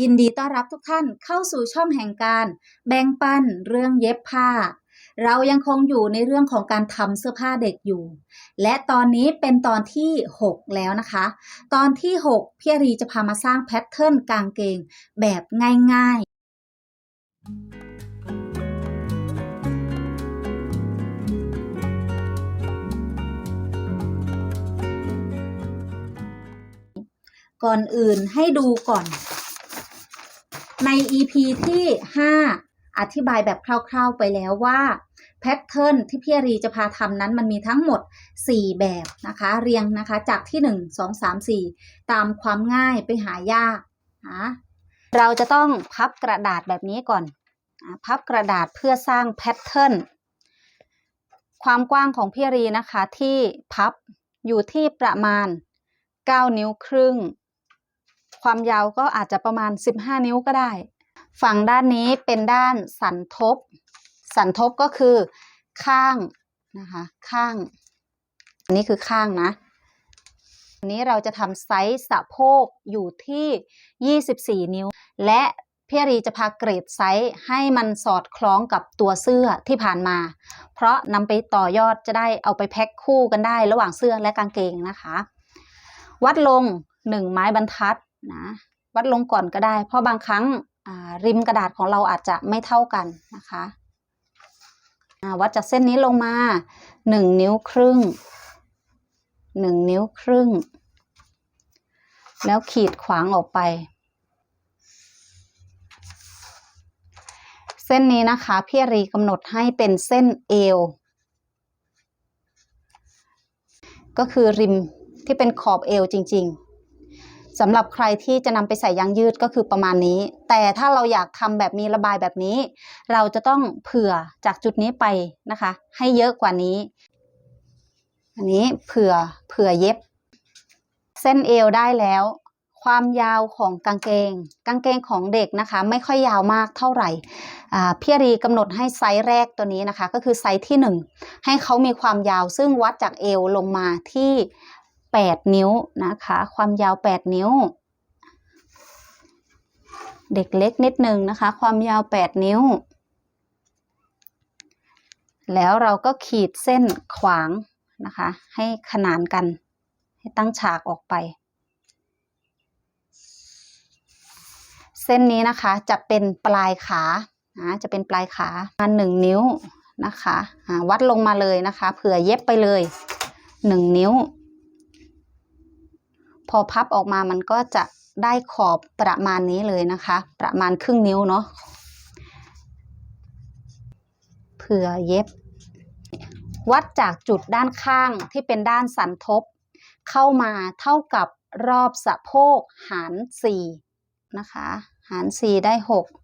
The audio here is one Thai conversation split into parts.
ยินดีต้อนรับทุกท่านเข้าสู่ช่องแห่งการ แบ่งปันเรื่องเย็บผ้า เรายังคงอยู่ในเรื่องของการทำเสื้อผ้าเด็กอยู่ และตอนนี้เป็นตอนที่ 6 แล้วนะคะ ตอนที่ 6 พี่รีจะพามาสร้างแพทเทิร์นกางเกงแบบง่าย ๆก่อนอื่นให้ดูก่อน ใน EP ที่ 5 อธิบายแบบคร่าวๆไปแล้วว่าแพทเทิร์นที่พี่อารีจะพาทำนั้นมันมีทั้งหมด 4 แบบนะคะ เรียงนะคะจากที่ 1 2 3 4 ตามความง่ายไปหายากนะเราจะต้องพับกระดาษแบบนี้ก่อน พับกระดาษเพื่อสร้างแพทเทิร์นความกว้างของพี่อารีนะคะที่พับอยู่ที่ประมาณ 9 นิ้วครึ่ง ความยาวก็อาจจะประมาณ 15 นิ้วก็ได้ ฝั่งด้านนี้เป็นด้านสันทบ สันทบก็คือข้างนะคะข้าง อันนี้คือข้างนะอันนี้เราจะทำไซส์สะโพกอยู่ที่ 24 นิ้ว และพี่รีจะพาเกรดไซส์ให้มันสอดคล้องกับตัวเสื้อที่ผ่านมา เพราะนำไปต่อยอดจะได้เอาไปแพ็คคู่กันได้ระหว่างเสื้อและกางเกงนะคะ วัดลง 1 ไม้บรรทัด นะ วัดลงก่อนก็ได้ เพราะบางครั้งริมกระดาษของเราอาจจะไม่เท่ากันนะคะวัดจากเส้นนี้ลงมา1นิ้วครึ่ง1นิ้วครึ่ง แล้วขีดขวางออกไป เส้นนี้นะคะพี่รีกำหนดให้เป็นเส้นเอว ก็คือริมที่เป็นขอบเอวจริง ๆ สำหรับใครที่จะนำไปใส่ยางยืดก็คือประมาณนี้ แต่ถ้าเราอยากทำแบบมีระบายแบบนี้ เราจะต้องเผื่อจากจุดนี้ไปนะคะ ให้เยอะกว่านี้ อันนี้เผื่อเผื่อเย็บ เส้นเอวได้แล้ว ความยาวของกางเกง กางเกงของเด็กนะคะ ไม่ค่อยยาวมากเท่าไหร่พี่รีกำหนดให้ไซส์แรกตัวนี้นะคะ ก็คือไซส์ที่ 1 ให้เขามีความยาวซึ่งวัดจากเอวลงมาที่ 8 นิ้วนะคะ ความยาว 8 นิ้ว เด็กเล็กนิดนึงนะคะ ความยาว 8 นิ้ว แล้วเราก็ขีดเส้นขวางนะคะ ให้ขนานกัน ให้ตั้งฉากออกไป เส้นนี้นะคะจะเป็นปลายขานะจะเป็นปลายขามาหนึ่งนิ้วนะคะวัดลงมาเลยนะคะ เผื่อเย็บไปเลยหนึ่งนิ้ว พอพับออกมามันก็จะได้ขอบประมาณนี้เลยนะคะ ประมาณครึ่งนิ้วเนาะเผื่อเย็บ วัดจากจุดด้านข้างที่เป็นด้านสันทบ เข้ามาเท่ากับรอบสะโพกหาร4นะคะ หาร 4 ได้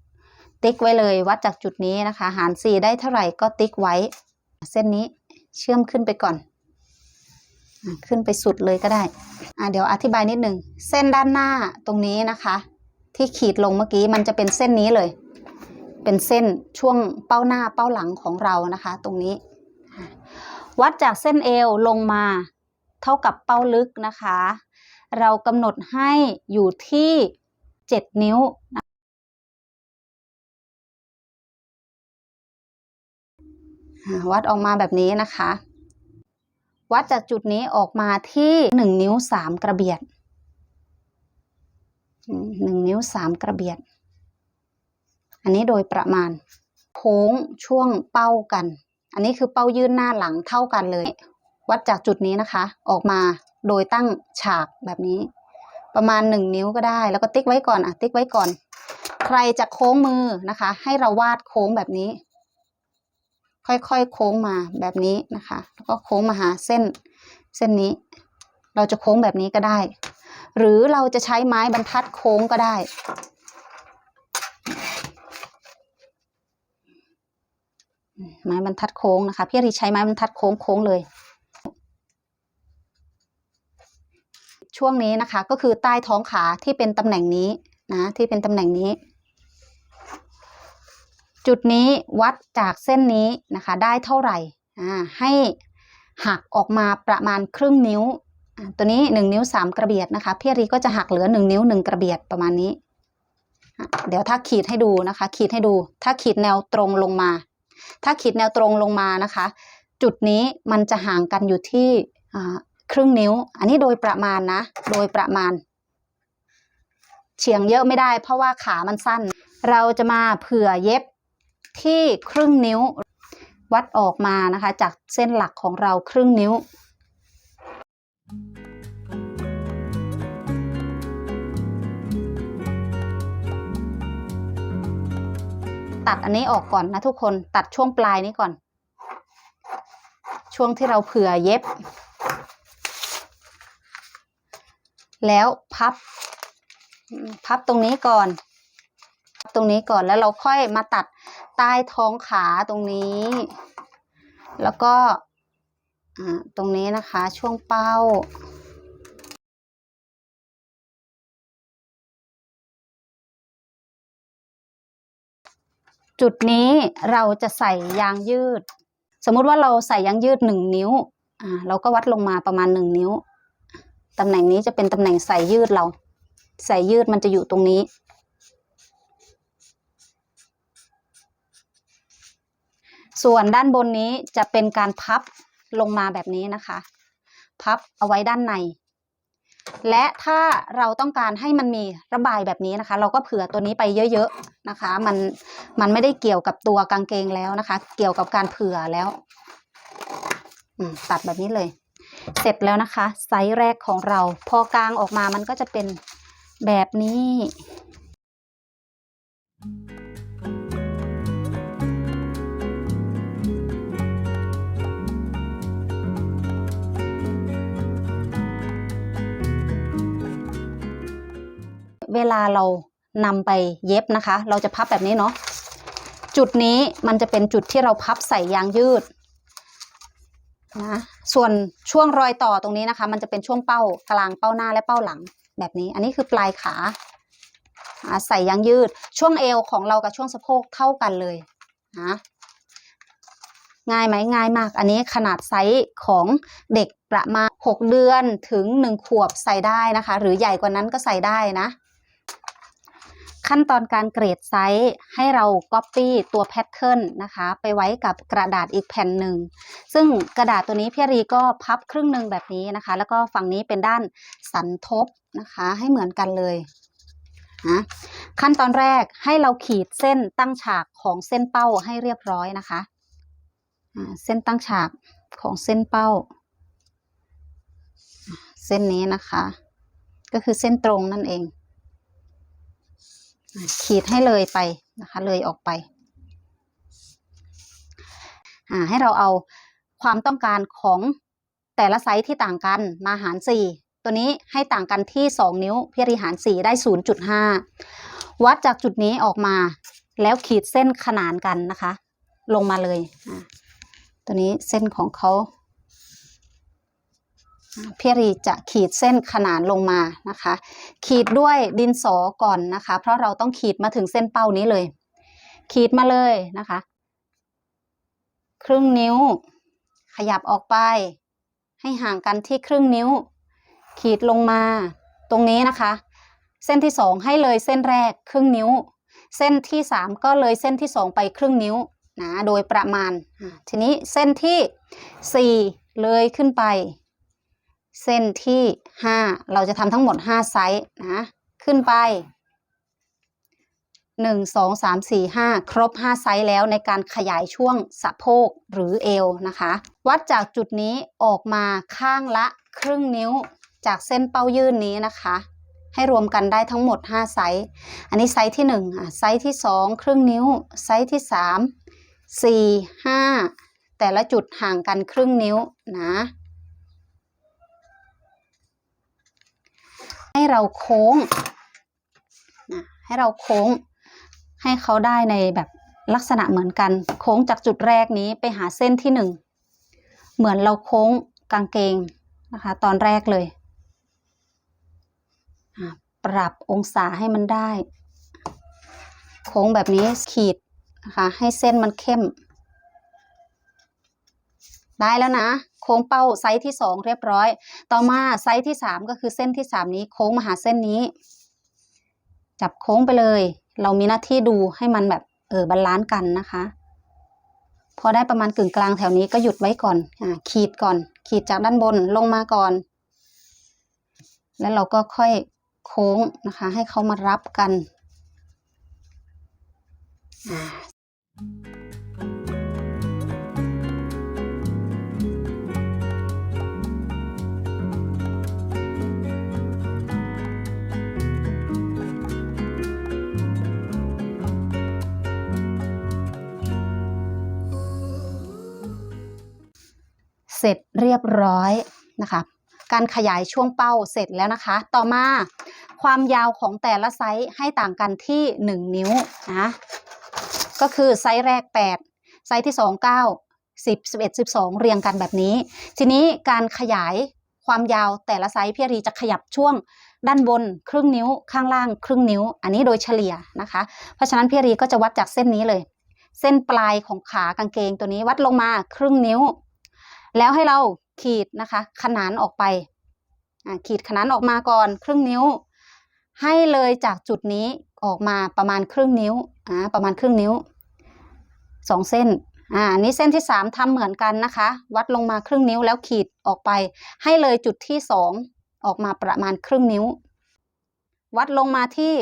6 ติ๊กไว้เลยวัดจากจุดนี้นะคะ หาร 4 ได้เท่าไหร่ก็ติ๊กไว้ เส้นนี้เชื่อมขึ้นไปก่อน ขึ้นไปสุดเลยก็ได้อะเดี๋ยวอธิบายนิดนึงเส้นด้านหน้าตรงนี้นะคะ ที่ขีดลงเมื่อกี้มันจะเป็นเส้นนี้เลย เป็นเส้นช่วงเป้าหน้าเป้าหลังของเรานะคะ ตรงนี้ วัดจากเส้นเอวลงมาเท่ากับเป้าลึกนะคะ เรากำหนดให้อยู่ที่ 7 นิ้วนะวัดออกมาแบบนี้นะคะ วัดจากจุดนี้ออกมาที่1นิ้ว3กระเบียดหนึ่งนิ้ว3กระเบียด อันนี้โดยประมาณ โค้งช่วงเป้ากัน อันนี้คือเป้ายื่นหน้าหลังเท่ากันเลย วัดจากจุดนี้นะคะ ออกมาโดยตั้งฉากแบบนี้ ประมาณ1นิ้วก็ได้ แล้วก็ติ๊กไว้ก่อนอะติ๊กไว้ก่อน ใครจะโค้งมือนะคะ ให้เราวาดโค้งแบบนี้ ค่อยๆโค้งมาแบบนี้นะคะ แล้วก็โค้งมาหาเส้นเส้นนี้ เราจะโค้งแบบนี้ก็ได้ หรือเราจะใช้ไม้บรรทัดโค้งก็ได้ ไม้บรรทัดโค้งนะคะพี่อารีใช้ไม้บรรทัดโค้งโค้งเลยช่วงนี้นะคะก็คือใต้ท้องขาที่เป็นตำแหน่งนี้นะที่เป็นตำแหน่งนี้ จุดนี้วัดจากเส้นนี้นะคะ ได้เท่าไหร่ให้หักออกมาประมาณครึ่งนิ้ว ตัวนี้หนึ่งนิ้วสามกระเบียดนะคะพี่รีก็จะหักเหลือหนึ่งนิ้วหนึ่งกระเบียดประมาณนี้ เดี๋ยวถ้าขีดให้ดูนะคะ ขีดให้ดู ถ้าขีดแนวตรงลงมา ถ้าขีดแนวตรงลงมานะคะ จุดนี้มันจะห่างกันอยู่ที่ครึ่งนิ้ว อันนี้โดยประมาณนะ โดยประมาณ เฉียงเยอะไม่ได้เพราะว่าขามันสั้น เราจะมาเผื่อเย็บ ที่ครึ่งนิ้ว วัดออกมานะคะ จากเส้นหลักของเราครึ่งนิ้วตัดอันนี้ออกก่อนนะทุกคนตัดช่วงปลายนี้ก่อน ช่วงที่เราเผื่อเย็บ แล้วพับ พับตรงนี้ก่อน ตรงนี้ก่อนแล้วเราค่อยมาตัด ใต้ท้องขาตรงนี้ แล้วก็ตรงนี้นะคะช่วงเป้า จุดนี้เราจะใส่ยางยืด สมมุติว่าเราใส่ยางยืดหนึ่งนิ้วเราก็วัดลงมาประมาณหนึ่งนิ้วตำแหน่งนี้จะเป็นตำแหน่งใส่ยืดเรา ใส่ยืดมันจะอยู่ตรงนี้ ส่วนด้านบนนี้จะเป็นการพับลงมาแบบนี้นะคะ พับเอาไว้ด้านใน และถ้าเราต้องการให้มันมีระบายแบบนี้นะคะ เราก็เผื่อตัวนี้ไปเยอะๆนะคะ มันมันไม่ได้เกี่ยวกับตัวกางเกงแล้วนะคะ เกี่ยวกับการเผื่อแล้วตัดแบบนี้เลย เสร็จแล้วนะคะ ไซส์แรกของเรา พอกลางออกมามันก็จะเป็นแบบนี้ เวลาเรานำไปเย็บนะคะ เราจะพับแบบนี้เนาะจุดนี้มันจะเป็นจุดที่เราพับใส่ยางยืดนะส่วนช่วงรอยต่อตรงนี้นะคะ มันจะเป็นช่วงเป้ากลางเป้าหน้าและเป้าหลังแบบนี้ อันนี้คือปลายขาอ่าใส่ยางยืด ช่วงเอวของเรากับช่วงสะโพกเท่ากันเลยนะง่ายไหมง่ายมาก อันนี้ขนาดไซส์ของเด็กประมาณ 6 เดือนถึง 1 ขวบใส่ได้นะคะ หรือใหญ่กว่านั้นก็ใส่ได้นะ ขั้นตอนการเกรดไซส์ให้เรา Copy ตัวแพทเทิร์นนะคะ ไปไว้กับกระดาษอีกแผ่นหนึ่ง ซึ่งกระดาษตัวนี้พี่รีก็พับครึ่งหนึ่งแบบนี้นะคะ แล้วก็ฝั่งนี้เป็นด้านสันทบนะคะ ให้เหมือนกันเลยนะขั้นตอนแรกให้เราขีดเส้นตั้งฉากของเส้นเป้าให้เรียบร้อยนะคะเส้นตั้งฉากของเส้นเป้า เส้นนี้นะคะ ก็คือเส้นตรงนั่นเอง ขีดให้เลยไปนะคะ เลยออกไปให้เราเอาความต้องการของแต่ละไซส์ที่ต่างกันมาหาร 4 ตัวนี้ให้ต่างกันที่ 2 นิ้วพี่ริหาร 4 ได้ 0.5 วัดจากจุดนี้ออกมาแล้วขีดเส้นขนานกันนะคะ ลงมาเลยตัวนี้เส้นของเขา พี่รีจะขีดเส้นขนานลงมานะคะ ขีดด้วยดินสอก่อนนะคะ เพราะเราต้องขีดมาถึงเส้นเป้านี้เลย ขีดมาเลยนะคะ ครึ่งนิ้ว ขยับออกไป ให้ห่างกันที่ครึ่งนิ้ว ขีดลงมาตรงนี้นะคะ เส้นที่สองให้เลยเส้นแรกครึ่งนิ้ว เส้นที่สามก็เลยเส้นที่สองไปครึ่งนิ้วนะโดยประมาณทีนี้เส้นที่สี่เลยขึ้นไป เส้นที่ 5 เราจะทำทั้งหมด 5 ไซส์นะขึ้นไป 1 2 3 4 5 ครบ 5 ไซส์แล้วในการขยายช่วงสะโพกหรือเอวนะคะ วัดจากจุดนี้ออกมาข้างละครึ่งนิ้วจากเส้นเป้ายื่นนี้นะคะ ให้รวมกันได้ทั้งหมด 5 ไซส์ อันนี้ไซส์ที่1อะไซส์ที่ 2 ครึ่งนิ้ว ไซส์ที่ 3 4 5 แต่ละจุดห่างกันครึ่งนิ้วนะ ให้เราโค้งนะให้เราโค้งให้เขาได้ในแบบลักษณะเหมือนกัน โค้งจากจุดแรกนี้ไปหาเส้นที่หนึ่งเหมือนเราโค้งกางเกงนะคะ ตอนแรกเลย ปรับองศาให้มันได้ โค้งแบบนี้ขีดนะคะ ให้เส้นมันเข้ม ได้แล้วนะ โค้งเป้าไซส์ที่สองเรียบร้อย ต่อมาไซส์ที่สามก็คือเส้นที่สามนี้โค้งมาหาเส้นนี้ จับโค้งไปเลย เรามีหน้าที่ดูให้มันแบบเออบาลานซ์กันนะคะ พอได้ประมาณกึ่งกลางแถวนี้ก็หยุดไว้ก่อนอ่าขีดก่อน ขีดจากด้านบนลงมาก่อน แล้วเราก็ค่อยโค้งนะคะ ให้เขามารับกันอ่า สร็จเรียบร้อยนะคะ การขยายช่วงเป้าเสร็จแล้วนะคะ ต่อมาความยาวของแต่ละไซส์ให้ต่างกันที่ 1 นิ้วนะก็คือไซส์แรก 8 ไซส์ที่ 2 9 10 11 12 เรียงกันแบบนี้ ทีนี้การขยายความยาวแต่ละไซส์พี่รีจะขยับช่วงด้านบนครึ่งนิ้วข้างล่างครึ่งนิ้ว อันนี้โดยเฉลี่ยนะคะ เพราะฉะนั้นพี่รีก็จะวัดจากเส้นนี้เลย เส้นปลายของขากางเกงตัวนี้วัดลงมาครึ่งนิ้ว แล้วให้เราขีดนะคะ ขนานออกไปขีดขนานออกมาก่อนครึ่งนิ้ว ให้เลยจากจุดนี้ออกมาประมาณครึ่งนิ้วอ่าประมาณครึ่งนิ้วสองเส้นอ่าอันนี้เส้นที่สามทำเหมือนกันนะคะ วัดลงมาครึ่งนิ้วแล้วขีดออกไป ให้เลยจุดที่สองออกมาประมาณครึ่งนิ้ว วัดลงมาที่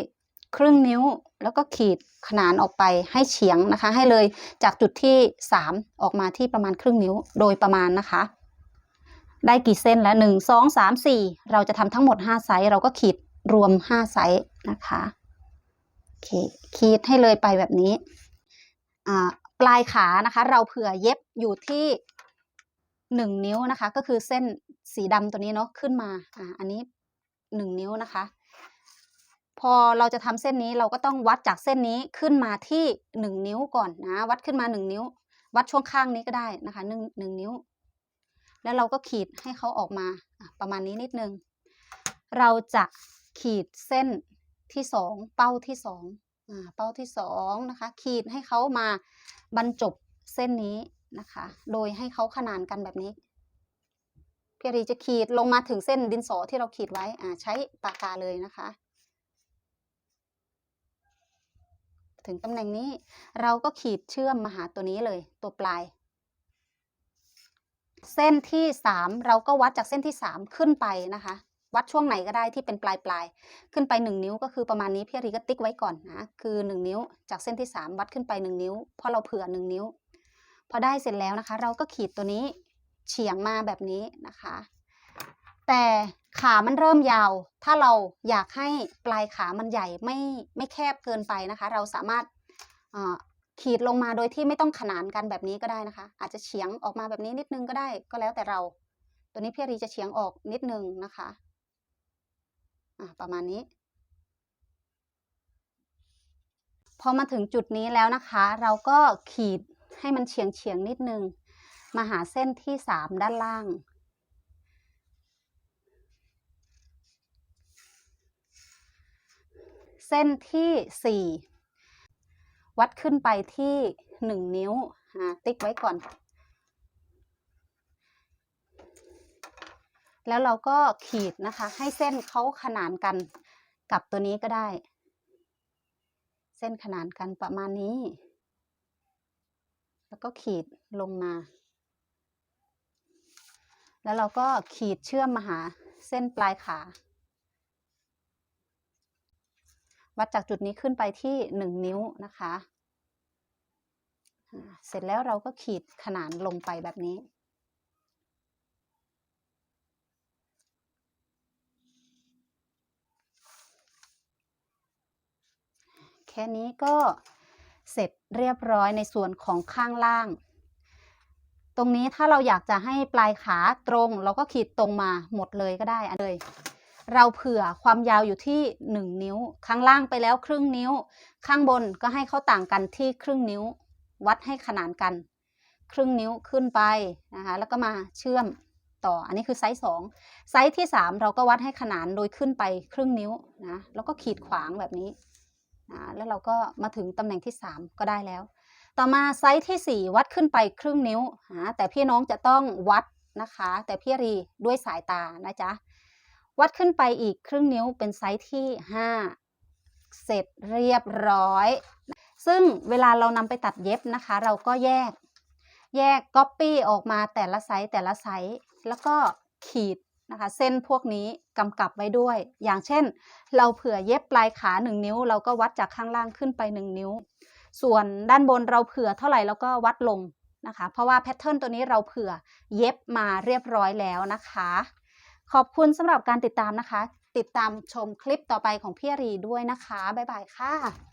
ครึ่งนิ้ว แล้วก็ขีดขนานออกไปให้เฉียงนะคะ ให้เลยจากจุดที่ 3 ออกมาที่ประมาณครึ่งนิ้วโดยประมาณนะคะ ได้กี่เส้นแล้ว1 2 3 4 เราจะทำทั้งหมด 5 ไซส์เราก็ขีดรวม 5 ไซส์นะคะโอเคขีดให้เลยไปแบบนี้ปลายขานะคะ เราเผื่อเย็บอยู่ที่1นิ้วนะคะ ก็คือเส้นสีดำตัวนี้เนาะขึ้นมาอ่าอันนี้1นิ้วนะคะ พอเราจะทำเส้นนี้เราก็ต้องวัดจากเส้นนี้ขึ้นมาที่หนึ่งนิ้วก่อนนะ วัดขึ้นมาหนึ่งนิ้ว วัดช่วงข้างนี้ก็ได้นะคะหนึ่งหนึ่งนิ้ว แล้วเราก็ขีดให้เขาออกมาประมาณนี้นิดนึง เราจะขีดเส้นที่สองเป้าที่สองอเป้าที่สองนะคะ ขีดให้เขามาบรรจบเส้นนี้นะคะ โดยให้เขาขนานกันแบบนี้พี่รีจะขีดลงมาถึงเส้นดินสอที่เราขีดไว้อ่าใช้ปากกาเลยนะคะ ถึงตำแหน่งนี้ เราก็ขีดเชื่อมมาหาตัวนี้เลย ตัวปลาย เส้นที่ 3 เราก็วัดจากเส้นที่ 3 ขึ้นไปนะคะ วัดช่วงไหนก็ได้ที่เป็นปลายปลายขึ้นไป 1 นิ้วก็คือประมาณนี้พี่รีก็ติ๊กไว้ก่อนนะคือ 1 นิ้ว จากเส้นที่ 3 วัดขึ้นไป 1 นิ้วเพราะเราเผื่อ 1 นิ้ว พอได้เสร็จแล้วนะคะ เราก็ขีดตัวนี้เฉียงมาแบบนี้นะคะ แต่ ขามันเริ่มยาว ถ้าเราอยากให้ปลายขามันใหญ่ไม่ไม่แคบเกินไปนะคะ เราสามารถขีดลงมาโดยที่ไม่ต้องขนานกันแบบนี้ก็ได้นะคะ อาจจะเฉียงออกมาแบบนี้นิดนึงก็ได้ก็แล้วแต่เรา ตัวนี้พี่รีจะเฉียงออกนิดนึงนะคะะประมาณนี้ พอมาถึงจุดนี้แล้วนะคะ เราก็ขีดให้มันเฉียงเฉียงนิดนึงมาหาเส้นที่สามด้านล่าง ส้นที่ 4 วัดขึ้นไปที่ 1 นิ้วติ๊กไว้ก่อน แล้วเราก็ขีดนะคะ ให้เส้นเขาขนานกันกับตัวนี้ก็ได้ เส้นขนานกันประมาณนี้ แล้วก็ขีดลงมา แล้วเราก็ขีดเชื่อมมาหาเส้นปลายขา วัดจากจุดนี้ขึ้นไปที่ 1 นิ้วนะคะ เสร็จแล้วเราก็ขีดขนานลงไปแบบนี้ แค่นี้ก็เสร็จเรียบร้อยในส่วนของข้างล่าง ตรงนี้ถ้าเราอยากจะให้ปลายขาตรง เราก็ขีดตรงมาหมดเลยก็ได้อันเลย เราเผื่อความยาวอยู่ที่ 1 นิ้ว ข้างล่างไปแล้วครึ่งนิ้ว ข้างบนก็ให้เขาต่างกันที่ครึ่งนิ้ว วัดให้ขนานกัน ครึ่งนิ้วขึ้นไปนะคะแล้วก็มาเชื่อมต่อ อันนี้คือไซส์2ไซส์ที่ 3 เราก็วัดให้ขนานโดยขึ้นไปครึ่งนิ้วนะแล้วก็ขีดขวางแบบนี้นะแล้วเราก็มาถึงตำแหน่งที่ 3 ก็ได้แล้ว ต่อมาไซส์ที่ 4 วัดขึ้นไปครึ่งนิ้วนะแต่พี่น้องจะต้องวัดนะคะ แต่พี่รีด้วยสายตานะจ๊ะ วัดขึ้นไปอีกครึ่งนิ้วเป็นไซส์ที่เสร็จเรียบร้อย ซึ่งเวลาเรานำไปตัดเย็บนะคะ เราก็แยก แยกก๊อปปี้ออกมาแต่ละไซส์แต่ละไซส์แล้วก็ขีดนะคะ เส้นพวกนี้กำกับไว้ด้วย อย่างเช่น เราเผื่อเย็บปลายขา 1 นิ้ว เราก็วัดจากข้างล่างขึ้นไป 1 นิ้ว ส่วนด้านบนเราเผื่อเท่าไหร่เราก็วัดลงนะคะ เพราะว่าแพทเทิร์นตัวนี้เราเผื่อเย็บมาเรียบร้อยแล้วนะคะ ขอบคุณสำหรับการติดตามนะคะ ติดตามชมคลิปต่อไปของพี่อารีด้วยนะคะ บ๊ายบายค่ะ